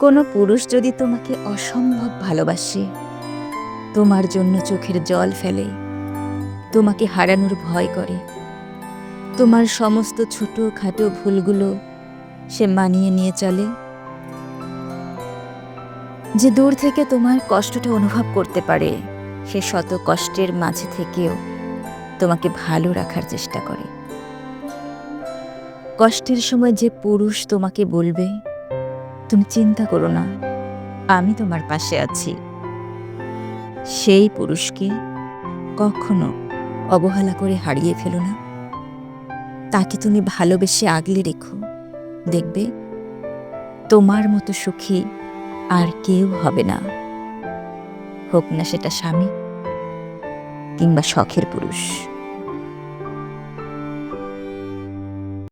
কোনো পুরুষ যদি তোমাকে অসম্ভব ভালোবাসে, তোমার জন্য চোখের জল ফেলে, তোমাকে হারানোর ভয় করে, তোমার সমস্ত ছোট খাটো ভুলগুলো সে মানিয়ে নিয়ে চলে। যে দূর থেকে তোমার কষ্টটা অনুভব করতে পারে, সে শত কষ্টের মাঝে থেকেও তোমাকে ভালো রাখার চেষ্টা করে। কষ্টের সময় যে পুরুষ তোমাকে বলবে তুমি চিন্তা করো না। আমি তোমার পাশে আছি। সেই পুরুষকে কখনো অবহেলা করে হারিয়ে ফেলো না। তাকে তুমি ভালোবেসে আগলে রেখো। দেখবে, তোমার মতো সুখী আর কেউ হবে না। হোক না সেটা স্বামী কিংবা শখের পুরুষ।